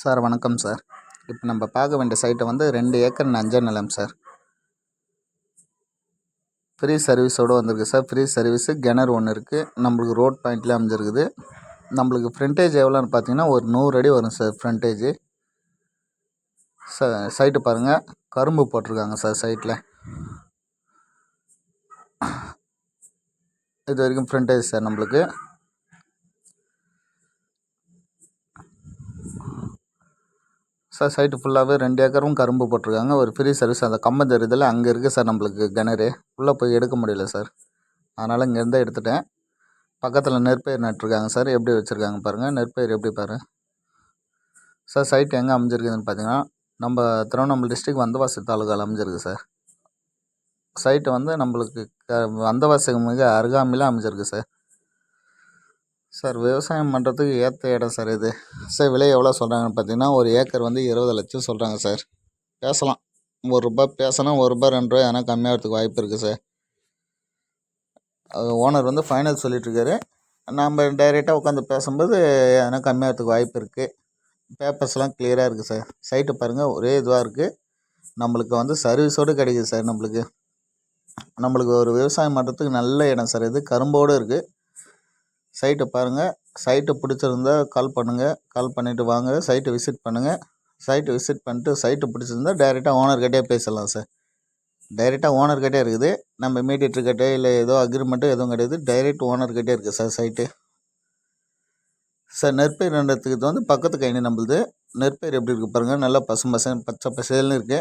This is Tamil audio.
சார் வணக்கம் சார். இப்போ நம்ம பார்க்க வேண்டிய சைட்டை வந்து ரெண்டு ஏக்கர் நஞ்ச நிலம் சார். ஃப்ரீ சர்வீஸோடு வந்திருக்கு சார். ஃப்ரீ சர்வீஸு கிணறு ஒன்று இருக்குது நம்மளுக்கு ரோட் பாயிண்ட்லேயே அமைஞ்சிருக்குது. நம்மளுக்கு ஃப்ரண்டேஜ் எவ்வளோன்னு பார்த்தீங்கன்னா ஒரு நூறு அடி வரும் சார் ஃப்ரண்டேஜு. ச சைட்டு பாருங்கள் கரும்பு போட்டிருக்காங்க சார் சைட்டில் இது வரைக்கும் ஃப்ரண்டேஜ் சார் நம்மளுக்கு. சார் சைட்டு ஃபுல்லாகவே ரெண்டு ஏக்கரும் கரும்பு போட்டிருக்காங்க. ஒரு ஃப்ரீ சர்வீஸ் அந்த கம்பம் தெரியுதுல்ல அங்கே இருக்குது சார் நம்மளுக்கு கிணறு. உள்ளே போய் எடுக்க முடியல சார் அதனால் இங்கேருந்து எடுத்துட்டேன். பக்கத்தில் நெற்பயிர் நட்டிருக்காங்க சார் எப்படி வச்சுருக்காங்க பாருங்கள் நெற்பயிர் எப்படி பாரு. சார் சைட் எங்கே அமைஞ்சிருக்குதுன்னு பார்த்தீங்கன்னா நம்ம திருவண்ணாமலை டிஸ்ட்ரிக் வந்தவாசி தாலுகாவில் அமைஞ்சிருக்கு சார் சைட்டு வந்து நம்மளுக்கு க வந்தவாசிக்கு மிக அருகாமையில் அமைஞ்சிருக்கு சார் சார் விவசாயம் பண்ணுறதுக்கு ஏற்ற இடம் சார் இது. சார் விலை எவ்வளோ சொல்கிறாங்கன்னு பார்த்தீங்கன்னா ஒரு ஏக்கர் வந்து இருபது லட்சம் சொல்கிறாங்க சார். பேசலாம். ஒரு ரூபா பேசினா ஒரு ரூபா ரெண்டு ரூபா எதனா கம்மியாகிறதுக்கு வாய்ப்பு இருக்குது சார். ஓனர் வந்து ஃபைனல் சொல்லிகிட்ருக்காரு நம்ம டைரெக்டாக உட்காந்து பேசும்போது எதனா கம்மியாகிறதுக்கு வாய்ப்பு இருக்குது பேப்பர்ஸ்லாம் கிளியராக இருக்குது சார். சைட்டு பாருங்கள் ஒரே இதுவாக இருக்குது நம்மளுக்கு வந்து சர்வீஸோடு கிடைக்குது சார் நம்மளுக்கு. நம்மளுக்கு ஒரு விவசாயம் பண்ணுறதுக்கு நல்ல இடம் சார் இது. கரும்போடு இருக்குது சைட்டை பாருங்கள் சைட்டு பிடிச்சிருந்தா கால் பண்ணுங்கள் கால் பண்ணிவிட்டு வாங்க. சைட்டை விசிட் பண்ணுங்கள் சைட்டை விசிட் பண்ணிட்டு சைட்டு பிடிச்சிருந்தா டைரெக்டாக ஓனர்கிட்டே பேசலாம் சார் டைரெக்டாக ஓனர்கிட்டே இருக்குது. நம்ம மீடியேட்டர்கிட்ட இல்லை ஏதோ அக்ரிமெண்ட்டோ எதுவும் கிடையாது. டைரெக்ட் ஓனர்கிட்டே இருக்குது சார் சைட்டு சார் நெற்பயிர் நடுறதுக்கு இது வந்து பக்கத்து கைனி நம்மளுது நெற்பயிர் எப்படி இருக்குது பாருங்கள் நல்லா பசும் பசங்க பச்சை பசேல்னு இருக்குது